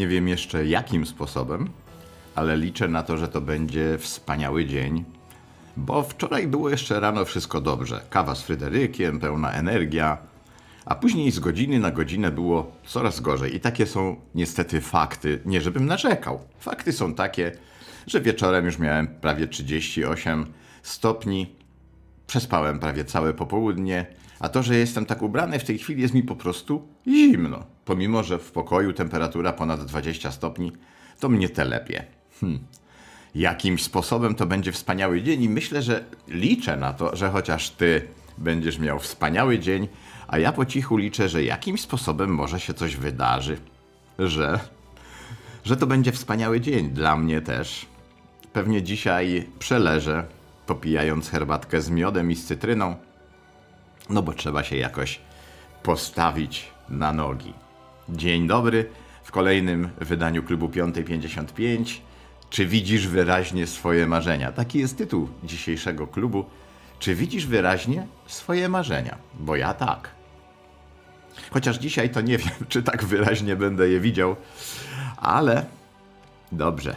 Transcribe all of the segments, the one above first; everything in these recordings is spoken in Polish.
Nie wiem jeszcze jakim sposobem, ale liczę na to, że to będzie wspaniały dzień. Bo wczoraj było jeszcze rano wszystko dobrze. Kawa z Fryderykiem, pełna energia, a później z godziny na godzinę było coraz gorzej. I takie są niestety fakty. Nie żebym narzekał. Fakty są takie, że wieczorem już miałem prawie 38 stopni. Przespałem prawie całe popołudnie, a to, że jestem tak ubrany w tej chwili jest mi po prostu zimno. Pomimo, że w pokoju temperatura ponad 20 stopni, to mnie telepie. Hm. Jakimś sposobem to będzie wspaniały dzień i myślę, że liczę na to, że chociaż ty będziesz miał wspaniały dzień, a ja po cichu liczę, że jakimś sposobem może się coś wydarzy, że że to będzie wspaniały dzień dla mnie też. Pewnie dzisiaj przeleżę, popijając herbatkę z miodem i z cytryną, no bo trzeba się jakoś postawić na nogi. Dzień dobry w kolejnym wydaniu klubu 555. Czy widzisz wyraźnie swoje marzenia? Taki jest tytuł dzisiejszego klubu. Czy widzisz wyraźnie swoje marzenia? Bo ja tak. Chociaż dzisiaj to nie wiem, czy tak wyraźnie będę je widział, ale dobrze.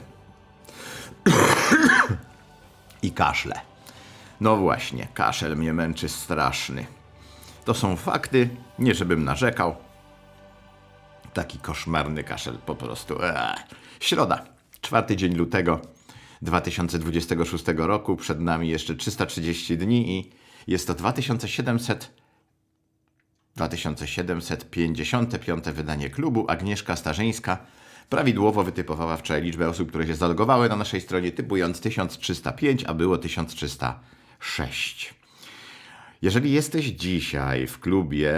I kaszle. No właśnie, kaszel mnie męczy straszny. To są fakty, nie żebym narzekał. Taki koszmarny kaszel po prostu. Eee. Środa, czwarty dzień lutego 2026 roku. Przed nami jeszcze 330 dni i jest to 2700 2755 wydanie klubu. Agnieszka Starzyńska prawidłowo wytypowała wczoraj liczbę osób, które się zalogowały na naszej stronie, typując 1305, a było 1306. Jeżeli jesteś dzisiaj w klubie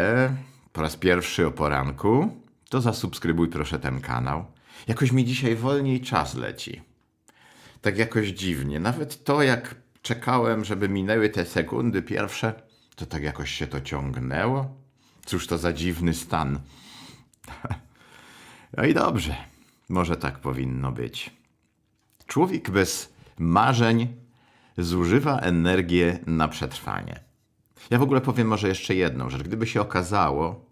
po raz pierwszy o poranku, to zasubskrybuj proszę ten kanał. Jakoś mi dzisiaj wolniej czas leci. Tak jakoś dziwnie. Nawet to, jak czekałem, żeby minęły te sekundy pierwsze, to tak jakoś się to ciągnęło. Cóż to za dziwny stan. No i dobrze. Może tak powinno być. Człowiek bez marzeń zużywa energię na przetrwanie. Ja w ogóle powiem może jeszcze jedną rzecz. Gdyby się okazało,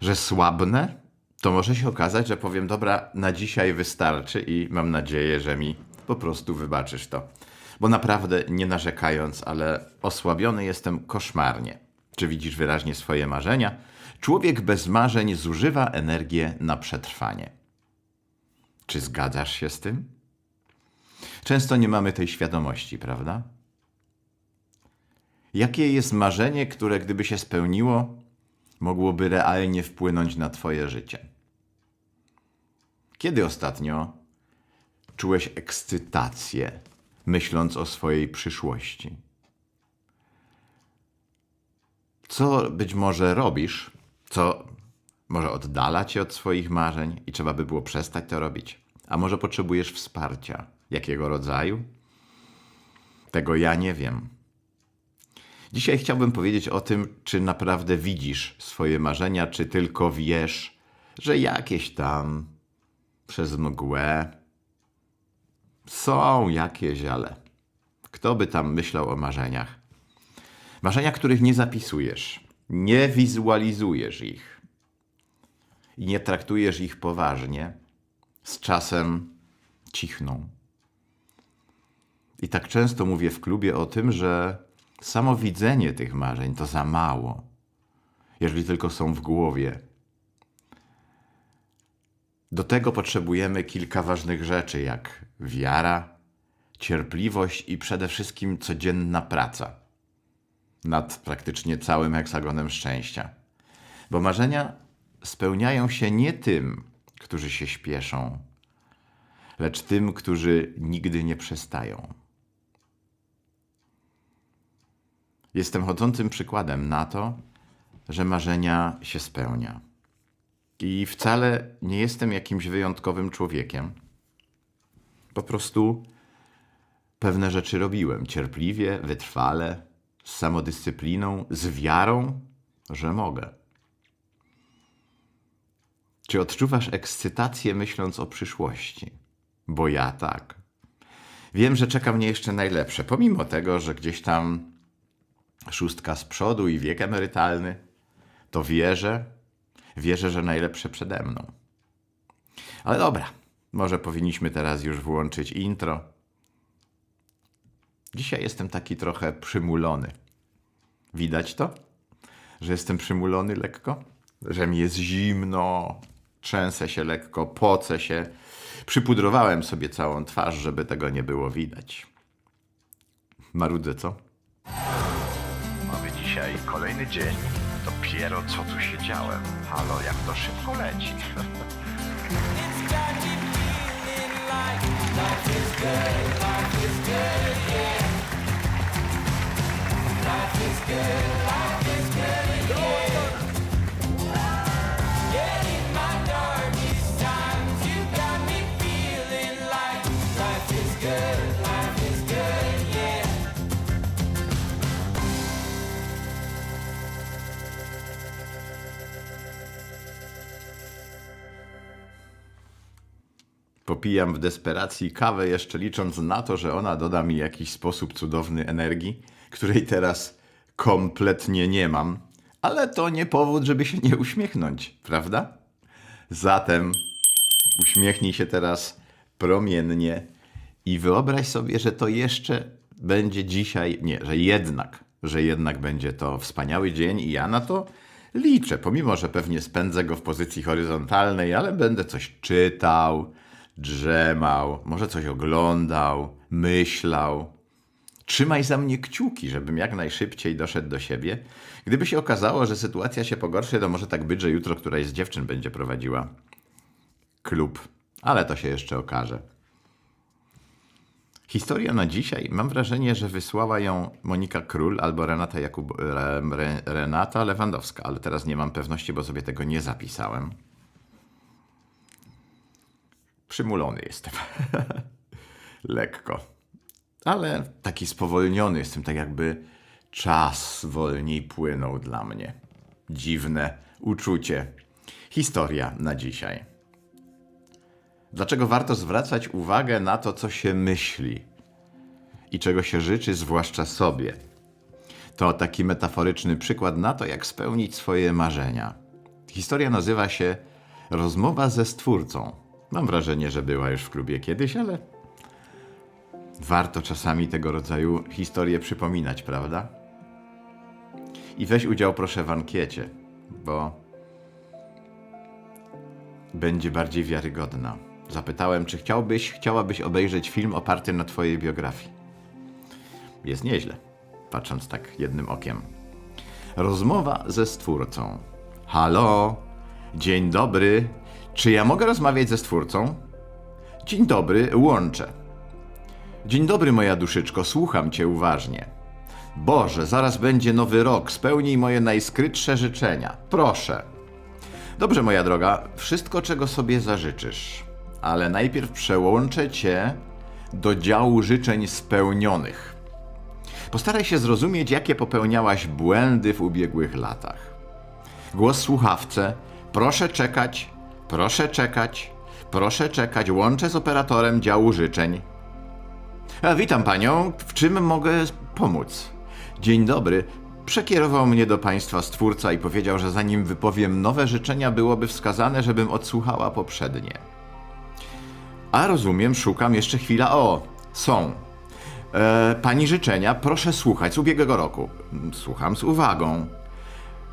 że słabnę, to może się okazać, że powiem, dobra, na dzisiaj wystarczy i mam nadzieję, że mi po prostu wybaczysz to. Bo naprawdę, nie narzekając, ale osłabiony jestem koszmarnie. Czy widzisz wyraźnie swoje marzenia? Człowiek bez marzeń zużywa energię na przetrwanie. Czy zgadzasz się z tym? Często nie mamy tej świadomości, prawda? Jakie jest marzenie, które gdyby się spełniło, mogłoby realnie wpłynąć na Twoje życie? Kiedy ostatnio czułeś ekscytację, myśląc o swojej przyszłości? Co być może robisz, co może oddala cię od swoich marzeń i trzeba by było przestać to robić? A może potrzebujesz wsparcia? Jakiego rodzaju? Tego ja nie wiem. Dzisiaj chciałbym powiedzieć o tym, czy naprawdę widzisz swoje marzenia, czy tylko wiesz, że jakieś tam przez mgłę są jakieś, ale kto by tam myślał o marzeniach? Marzenia, których nie zapisujesz, nie wizualizujesz ich i nie traktujesz ich poważnie, z czasem cichną. I tak często mówię w klubie o tym, że samo widzenie tych marzeń to za mało, jeżeli tylko są w głowie. Do tego potrzebujemy kilka ważnych rzeczy, jak wiara, cierpliwość i przede wszystkim codzienna praca nad praktycznie całym heksagonem szczęścia. Bo marzenia spełniają się nie tym, którzy się śpieszą, lecz tym, którzy nigdy nie przestają. Jestem chodzącym przykładem na to, że marzenia się spełnia. I wcale nie jestem jakimś wyjątkowym człowiekiem. Po prostu pewne rzeczy robiłem cierpliwie, wytrwale, z samodyscypliną, z wiarą, że mogę. Czy odczuwasz ekscytację myśląc o przyszłości? Bo ja tak. Wiem, że czeka mnie jeszcze najlepsze, pomimo tego, że gdzieś tam szóstka z przodu i wiek emerytalny, to wierzę, wierzę, że najlepsze przede mną. Ale dobra, może powinniśmy teraz już włączyć intro. Dzisiaj jestem taki trochę przymulony. Widać to? Że jestem przymulony lekko? Że mi jest zimno, trzęsę się lekko, pocę się. Przypudrowałem sobie całą twarz, żeby tego nie było widać. Marudzę, co? Dzisiaj kolejny dzień. Dopiero co tu siedziałem. Halo, jak to szybko leci. Popijam w desperacji kawę, jeszcze licząc na to, że ona doda mi jakiś sposób cudowny energii, której teraz kompletnie nie mam. Ale to nie powód, żeby się nie uśmiechnąć, prawda? Zatem uśmiechnij się teraz promiennie i wyobraź sobie, że to jeszcze będzie dzisiaj, nie, że jednak, że jednak będzie to wspaniały dzień i ja na to liczę, pomimo, że pewnie spędzę go w pozycji horyzontalnej, ale będę coś czytał, drzemał, może coś oglądał, myślał. Trzymaj za mnie kciuki, żebym jak najszybciej doszedł do siebie. Gdyby się okazało, że sytuacja się pogorszy, to może tak być, że jutro któraś z dziewczyn będzie prowadziła klub, ale to się jeszcze okaże. Historia na dzisiaj, mam wrażenie, że wysłała ją Monika Król albo Renata, Jakub, Re, Re, Renata Lewandowska, ale teraz nie mam pewności, bo sobie tego nie zapisałem. Przymulony jestem. Lekko. Ale taki spowolniony jestem, tak jakby czas wolniej płynął dla mnie. Dziwne uczucie. Historia na dzisiaj. Dlaczego warto zwracać uwagę na to, co się myśli i czego się życzy, zwłaszcza sobie? To taki metaforyczny przykład na to, jak spełnić swoje marzenia. Historia nazywa się Rozmowa ze Stwórcą. Mam wrażenie, że była już w klubie kiedyś, ale warto czasami tego rodzaju historie przypominać, prawda? I weź udział proszę w ankiecie, bo będzie bardziej wiarygodna. Zapytałem, czy chciałbyś, chciałabyś obejrzeć film oparty na twojej biografii. Jest nieźle, patrząc tak jednym okiem. Rozmowa ze stwórcą. Halo, dzień dobry. Czy ja mogę rozmawiać ze stwórcą? Dzień dobry, łączę. Dzień dobry, moja duszyczko, słucham cię uważnie. Boże, zaraz będzie nowy rok, spełnij moje najskrytsze życzenia. Proszę. Dobrze, moja droga, wszystko, czego sobie zażyczysz, ale najpierw przełączę cię do działu życzeń spełnionych. Postaraj się zrozumieć, jakie popełniałaś błędy w ubiegłych latach. Głos słuchawce, proszę czekać, proszę czekać, proszę czekać, łączę z operatorem działu życzeń. A, witam panią, w czym mogę pomóc? Dzień dobry. Przekierował mnie do państwa stwórca i powiedział, że zanim wypowiem nowe życzenia, byłoby wskazane, żebym odsłuchała poprzednie. A rozumiem, szukam jeszcze chwila. O, są. E, pani życzenia, proszę słuchać z ubiegłego roku. Słucham z uwagą.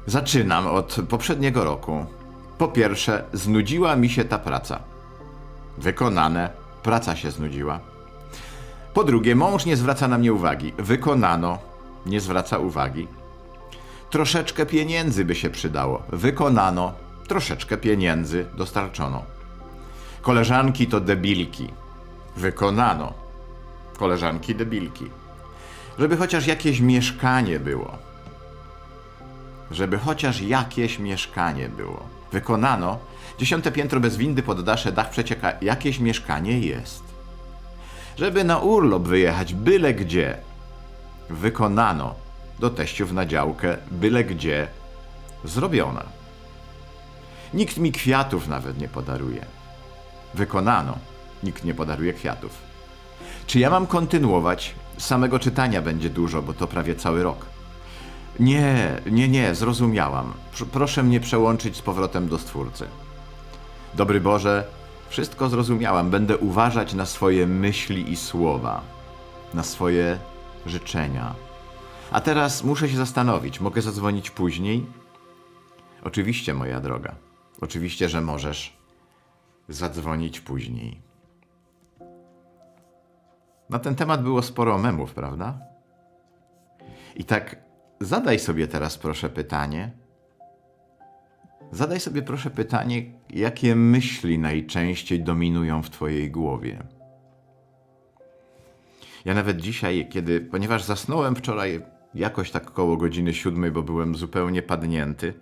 Zaczynam od poprzedniego roku. Po pierwsze, znudziła mi się ta praca. Wykonane, praca się znudziła. Po drugie, mąż nie zwraca na mnie uwagi. Wykonano, nie zwraca uwagi. Troszeczkę pieniędzy by się przydało. Wykonano, troszeczkę pieniędzy dostarczono. Koleżanki to debilki. Wykonano. Koleżanki debilki. Żeby chociaż jakieś mieszkanie było. Żeby chociaż jakieś mieszkanie było. Wykonano. Dziesiąte piętro bez windy, poddasze, dach przecieka. Jakieś mieszkanie jest. Żeby na urlop wyjechać byle gdzie. Wykonano. Do teściów na działkę byle gdzie. Zrobiona. Nikt mi kwiatów nawet nie podaruje. Wykonano. Nikt nie podaruje kwiatów. Czy ja mam kontynuować? Samego czytania będzie dużo, bo to prawie cały rok. Nie, nie, nie, zrozumiałam. Pr- proszę mnie przełączyć z powrotem do Stwórcy. Dobry Boże, Wszystko zrozumiałam. Będę uważać na swoje myśli i słowa, na swoje życzenia. A teraz muszę się zastanowić. Mogę zadzwonić później? Oczywiście, moja droga. Oczywiście, że możesz zadzwonić później. Na ten temat było sporo memów, prawda? I tak zadaj sobie teraz proszę pytanie. Zadaj sobie proszę pytanie, jakie myśli najczęściej dominują w Twojej głowie. Ja nawet dzisiaj, kiedy, ponieważ zasnąłem wczoraj jakoś tak koło godziny siódmej, bo byłem zupełnie padnięty,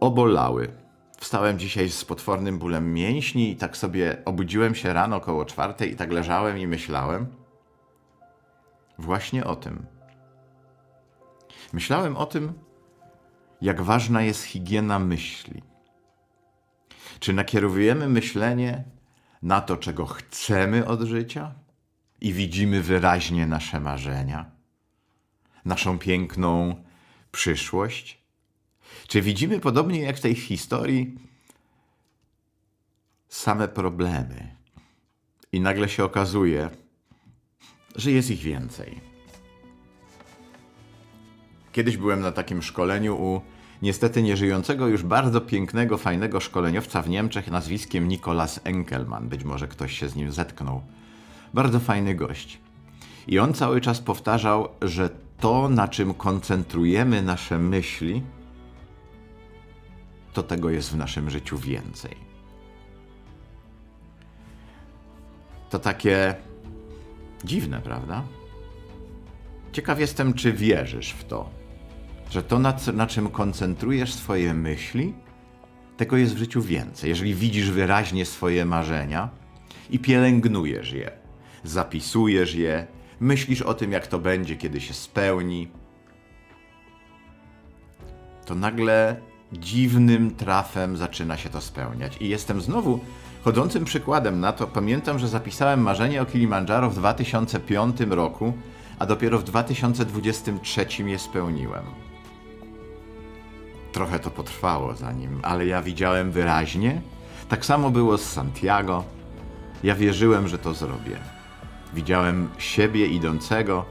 obolały. Wstałem dzisiaj z potwornym bólem mięśni i tak sobie obudziłem się rano koło czwartej i tak leżałem i myślałem właśnie o tym. Myślałem o tym, jak ważna jest higiena myśli. Czy nakierowujemy myślenie na to, czego chcemy od życia i widzimy wyraźnie nasze marzenia, naszą piękną przyszłość? Czy widzimy podobnie jak w tej historii same problemy i nagle się okazuje, że jest ich więcej? Kiedyś byłem na takim szkoleniu u niestety nieżyjącego już bardzo pięknego, fajnego szkoleniowca w Niemczech nazwiskiem Nikolas Enkelman. Być może ktoś się z nim zetknął. Bardzo fajny gość. I on cały czas powtarzał, że to, na czym koncentrujemy nasze myśli, to tego jest w naszym życiu więcej. To takie dziwne, prawda? Ciekaw jestem, czy wierzysz w to, że to, na, na czym koncentrujesz swoje myśli, tego jest w życiu więcej. Jeżeli widzisz wyraźnie swoje marzenia i pielęgnujesz je, zapisujesz je, myślisz o tym, jak to będzie, kiedy się spełni, to nagle dziwnym trafem zaczyna się to spełniać. I jestem znowu chodzącym przykładem na to. Pamiętam, że zapisałem marzenie o Kilimandżaro w 2005 roku, a dopiero w 2023 je spełniłem. Trochę to potrwało zanim, ale ja widziałem wyraźnie. Tak samo było z Santiago. Ja wierzyłem, że to zrobię. Widziałem siebie idącego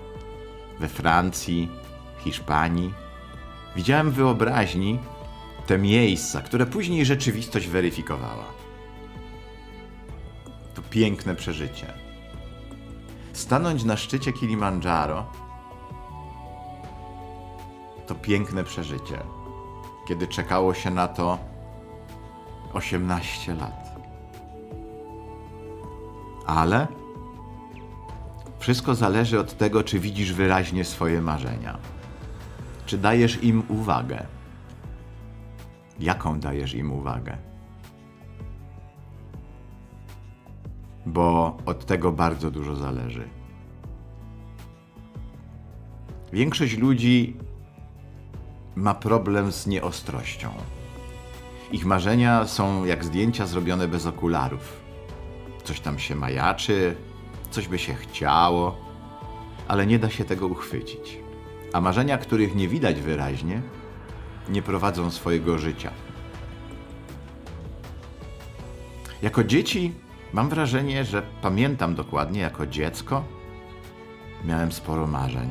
we Francji, Hiszpanii. Widziałem wyobraźni te miejsca, które później rzeczywistość weryfikowała. To piękne przeżycie. Stanąć na szczycie Kilimandżaro to piękne przeżycie, kiedy czekało się na to 18 lat. Ale wszystko zależy od tego, czy widzisz wyraźnie swoje marzenia. Czy dajesz im uwagę? Jaką dajesz im uwagę? Bo od tego bardzo dużo zależy. Większość ludzi ma problem z nieostrością. Ich marzenia są jak zdjęcia zrobione bez okularów. Coś tam się majaczy, coś by się chciało, ale nie da się tego uchwycić. A marzenia, których nie widać wyraźnie, nie prowadzą swojego życia. Jako dzieci mam wrażenie, że pamiętam dokładnie, jako dziecko miałem sporo marzeń.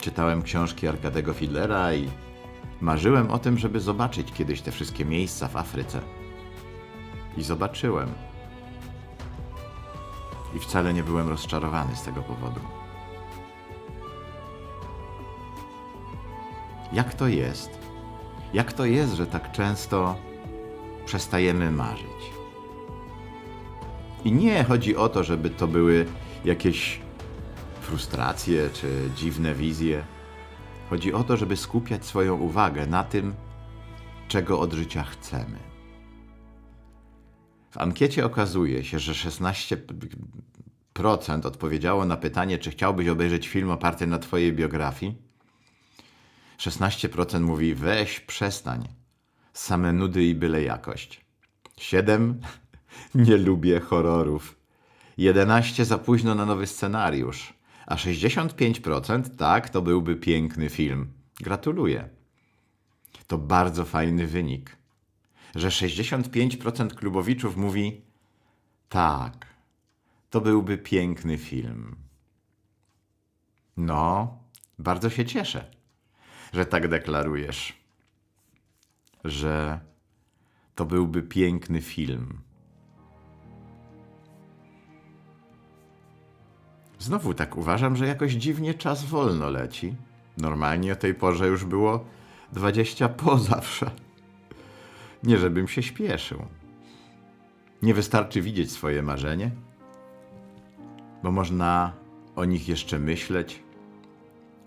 Czytałem książki Arkadego Fidlera i marzyłem o tym, żeby zobaczyć kiedyś te wszystkie miejsca w Afryce. I zobaczyłem. I wcale nie byłem rozczarowany z tego powodu. Jak to jest? Jak to jest, że tak często przestajemy marzyć? I nie chodzi o to, żeby to były jakieś frustracje czy dziwne wizje. Chodzi o to, żeby skupiać swoją uwagę na tym, czego od życia chcemy. W ankiecie okazuje się, że 16% odpowiedziało na pytanie, czy chciałbyś obejrzeć film oparty na Twojej biografii. 16% mówi weź, przestań. Same nudy i byle jakość. 7 nie lubię horrorów. 11 za późno na nowy scenariusz. A 65% tak, to byłby piękny film. Gratuluję. To bardzo fajny wynik. Że 65% klubowiczów mówi Tak, to byłby piękny film. No, bardzo się cieszę, że tak deklarujesz, że to byłby piękny film. Znowu tak uważam, że jakoś dziwnie czas wolno leci. Normalnie o tej porze już było 20 po zawsze. Nie żebym się śpieszył. Nie wystarczy widzieć swoje marzenie, bo można o nich jeszcze myśleć,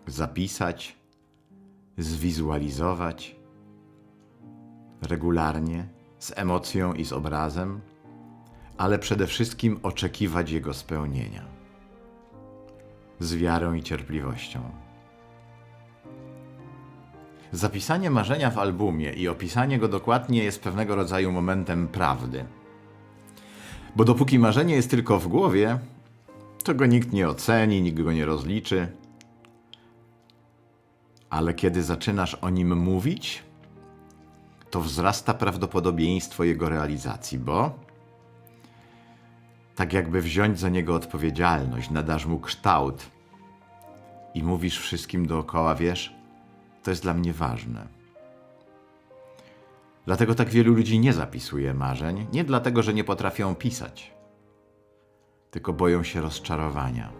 zapisać, zwizualizować regularnie, z emocją i z obrazem, ale przede wszystkim oczekiwać jego spełnienia z wiarą i cierpliwością. Zapisanie marzenia w albumie i opisanie go dokładnie jest pewnego rodzaju momentem prawdy. Bo dopóki marzenie jest tylko w głowie, to go nikt nie oceni, nikt go nie rozliczy. Ale kiedy zaczynasz o nim mówić, to wzrasta prawdopodobieństwo jego realizacji, bo tak jakby wziąć za niego odpowiedzialność, nadasz mu kształt i mówisz wszystkim dookoła, wiesz, to jest dla mnie ważne. Dlatego tak wielu ludzi nie zapisuje marzeń, nie dlatego, że nie potrafią pisać, tylko boją się rozczarowania.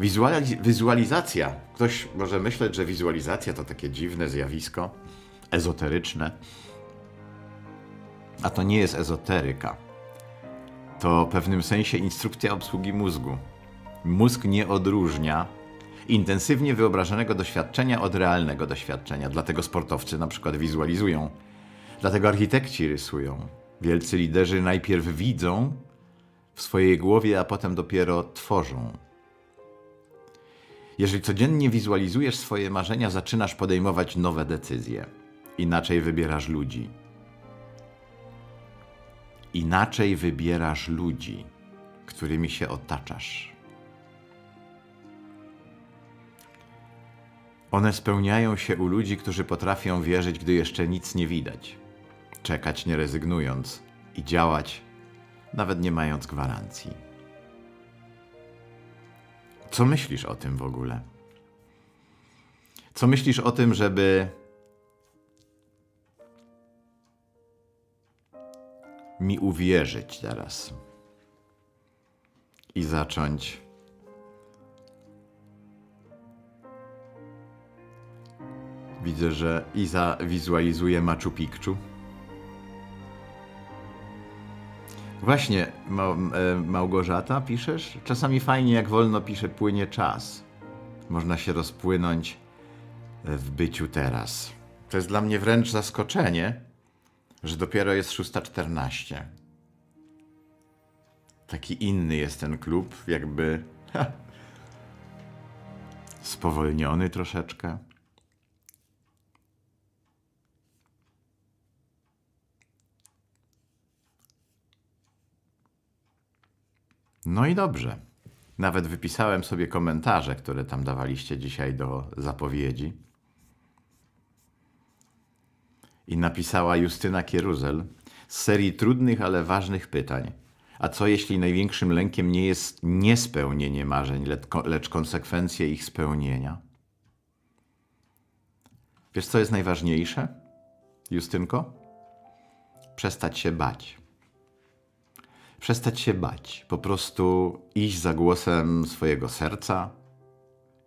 Wizualiz- wizualizacja. Ktoś może myśleć, że wizualizacja to takie dziwne zjawisko, ezoteryczne. A to nie jest ezoteryka. To w pewnym sensie instrukcja obsługi mózgu. Mózg nie odróżnia intensywnie wyobrażonego doświadczenia od realnego doświadczenia. Dlatego sportowcy na przykład wizualizują. Dlatego architekci rysują. Wielcy liderzy najpierw widzą w swojej głowie, a potem dopiero tworzą. Jeżeli codziennie wizualizujesz swoje marzenia, zaczynasz podejmować nowe decyzje. Inaczej wybierasz ludzi. Inaczej wybierasz ludzi, którymi się otaczasz. One spełniają się u ludzi, którzy potrafią wierzyć, gdy jeszcze nic nie widać, czekać nie rezygnując i działać, nawet nie mając gwarancji. Co myślisz o tym w ogóle? Co myślisz o tym, żeby mi uwierzyć teraz i zacząć Widzę, że Iza wizualizuje Machu Picchu. Właśnie, e, Małgorzata, piszesz? Czasami fajnie, jak wolno pisze, płynie czas. Można się rozpłynąć w byciu teraz. To jest dla mnie wręcz zaskoczenie, że dopiero jest 6.14. Taki inny jest ten klub, jakby ha, spowolniony troszeczkę. No i dobrze. Nawet wypisałem sobie komentarze, które tam dawaliście dzisiaj do zapowiedzi. I napisała Justyna Kieruzel z serii trudnych, ale ważnych pytań. A co jeśli największym lękiem nie jest niespełnienie marzeń, lecz, konsekwencje ich spełnienia? Wiesz, co jest najważniejsze, Justynko? Przestać się bać przestać się bać, po prostu iść za głosem swojego serca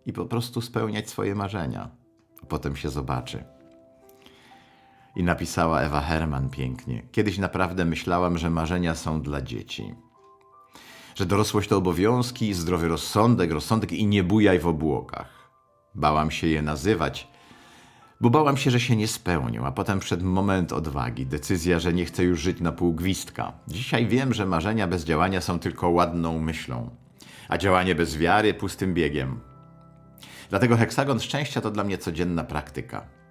i po prostu spełniać swoje marzenia. A potem się zobaczy. I napisała Ewa Herman pięknie. Kiedyś naprawdę myślałam, że marzenia są dla dzieci. Że dorosłość to obowiązki, zdrowy rozsądek, rozsądek i nie bujaj w obłokach. Bałam się je nazywać, bo bałam się, że się nie spełnią, a potem przed moment odwagi, decyzja, że nie chcę już żyć na pół gwizdka. Dzisiaj wiem, że marzenia bez działania są tylko ładną myślą, a działanie bez wiary pustym biegiem. Dlatego heksagon szczęścia to dla mnie codzienna praktyka.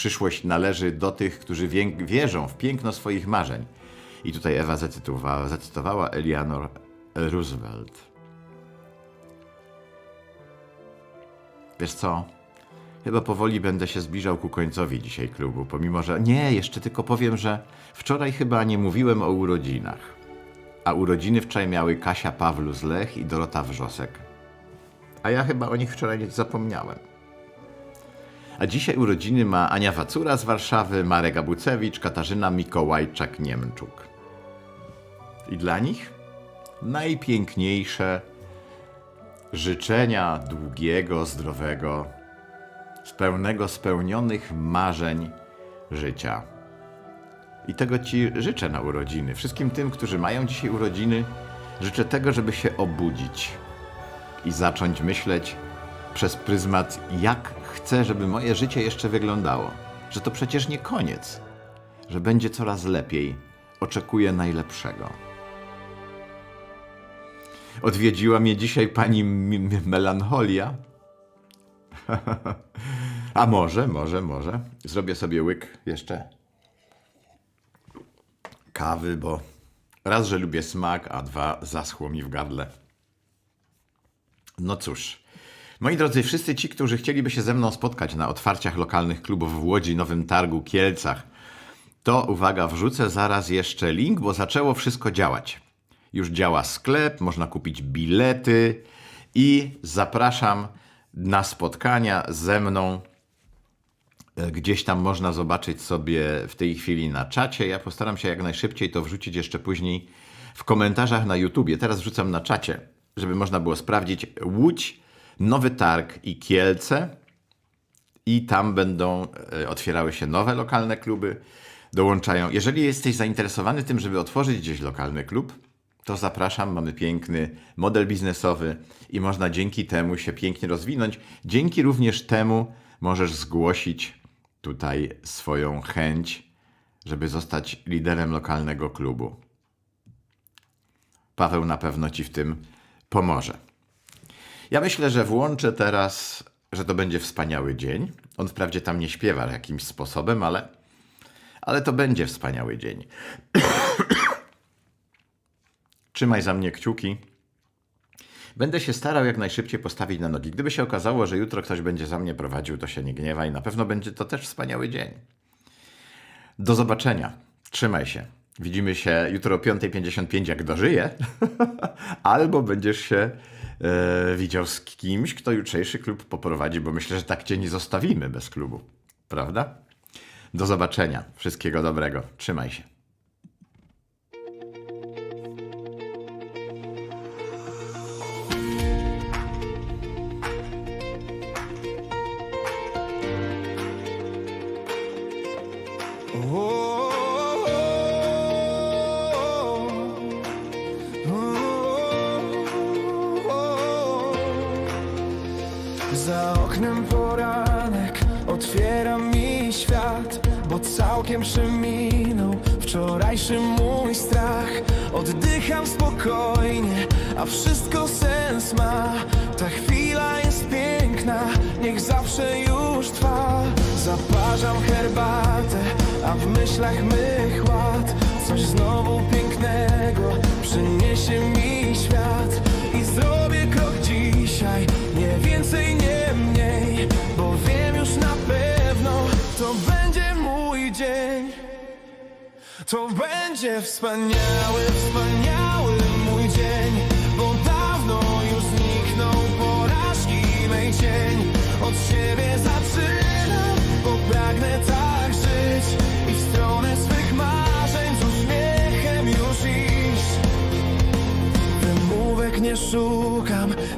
Przyszłość należy do tych, którzy wierzą w piękno swoich marzeń. I tutaj Ewa zacytowała, zacytowała Eleanor Roosevelt. Wiesz co? Chyba powoli będę się zbliżał ku końcowi dzisiaj klubu, pomimo że. Nie, jeszcze tylko powiem, że wczoraj chyba nie mówiłem o urodzinach. A urodziny wczoraj miały Kasia Pawlus Lech i Dorota Wrzosek. A ja chyba o nich wczoraj zapomniałem. A dzisiaj urodziny ma Ania Wacura z Warszawy, Marek Abucewicz, Katarzyna Mikołajczak-Niemczuk. I dla nich najpiękniejsze życzenia długiego, zdrowego, spełnego spełnionych marzeń życia. I tego Ci życzę na urodziny. Wszystkim tym, którzy mają dzisiaj urodziny, życzę tego, żeby się obudzić i zacząć myśleć przez pryzmat, jak chcę, żeby moje życie jeszcze wyglądało. Że to przecież nie koniec, że będzie coraz lepiej. Oczekuję najlepszego. Odwiedziła mnie dzisiaj pani Melancholia. A może, może, może. Zrobię sobie łyk jeszcze kawy, bo raz, że lubię smak, a dwa, zaschło mi w gardle. No cóż. Moi drodzy, wszyscy ci, którzy chcieliby się ze mną spotkać na otwarciach lokalnych klubów w Łodzi, Nowym Targu, Kielcach, to uwaga, wrzucę zaraz jeszcze link, bo zaczęło wszystko działać. Już działa sklep, można kupić bilety i zapraszam na spotkania ze mną. E, Gdzieś tam można zobaczyć sobie w tej chwili na czacie. Ja postaram się jak najszybciej to wrzucić jeszcze później w komentarzach na YouTubie. Teraz wrzucam na czacie, żeby można było sprawdzić Łódź, Nowy Targ i Kielce i tam będą e, otwierały się nowe lokalne kluby. Dołączają. Jeżeli jesteś zainteresowany tym, żeby otworzyć gdzieś lokalny klub, to zapraszam. Mamy piękny model biznesowy i można dzięki temu się pięknie rozwinąć. Dzięki również temu możesz zgłosić tutaj swoją chęć, żeby zostać liderem lokalnego klubu. Paweł na pewno ci w tym pomoże. Ja myślę, że włączę teraz, że to będzie wspaniały dzień. On wprawdzie tam nie śpiewa jakimś sposobem, ale, ale to będzie wspaniały dzień. Trzymaj za mnie kciuki. Będę się starał jak najszybciej postawić na nogi. Gdyby się okazało, że jutro ktoś będzie za mnie prowadził, to się nie gniewaj. Na pewno będzie to też wspaniały dzień. Do zobaczenia. Trzymaj się. Widzimy się jutro o 5.55, jak dożyję. Albo będziesz się e, widział z kimś, kto jutrzejszy klub poprowadzi, bo myślę, że tak cię nie zostawimy bez klubu. Prawda? Do zobaczenia. Wszystkiego dobrego. Trzymaj się. Za oknem poranek otwiera mi świat, bo całkiem przeminął wczorajszy mój strach. Oddycham spokojnie, a wszystko sens ma. Ta chwila jest piękna, niech zawsze już trwa. Zaparzam herbatę, a w myślach mych ład coś znowu pięknego przyniesie mi świat dzisiaj, nie więcej, nie mniej, bo wiem już na pewno, to będzie mój dzień. To będzie wspaniały, wspaniały mój dzień, bo dawno już zniknął porażki mej cień. Od siebie zaczynam, bo pragnę tak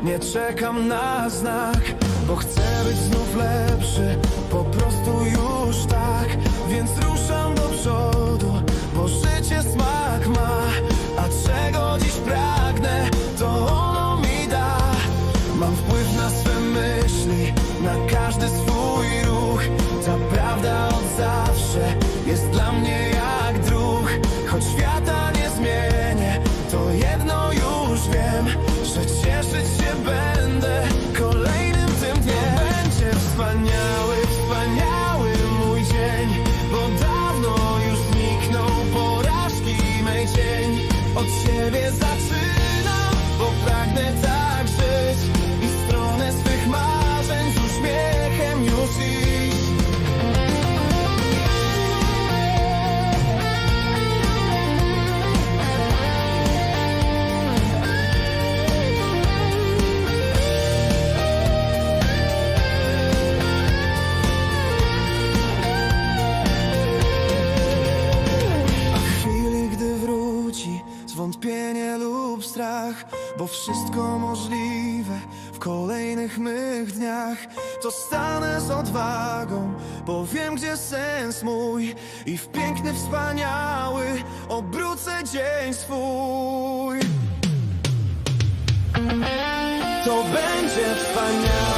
nie czekam na znak Bo chcę być znów lepszy, odwagą, bo wiem, gdzie sens mój i w piękny, wspaniały obrócę dzień swój. To będzie wspaniałe.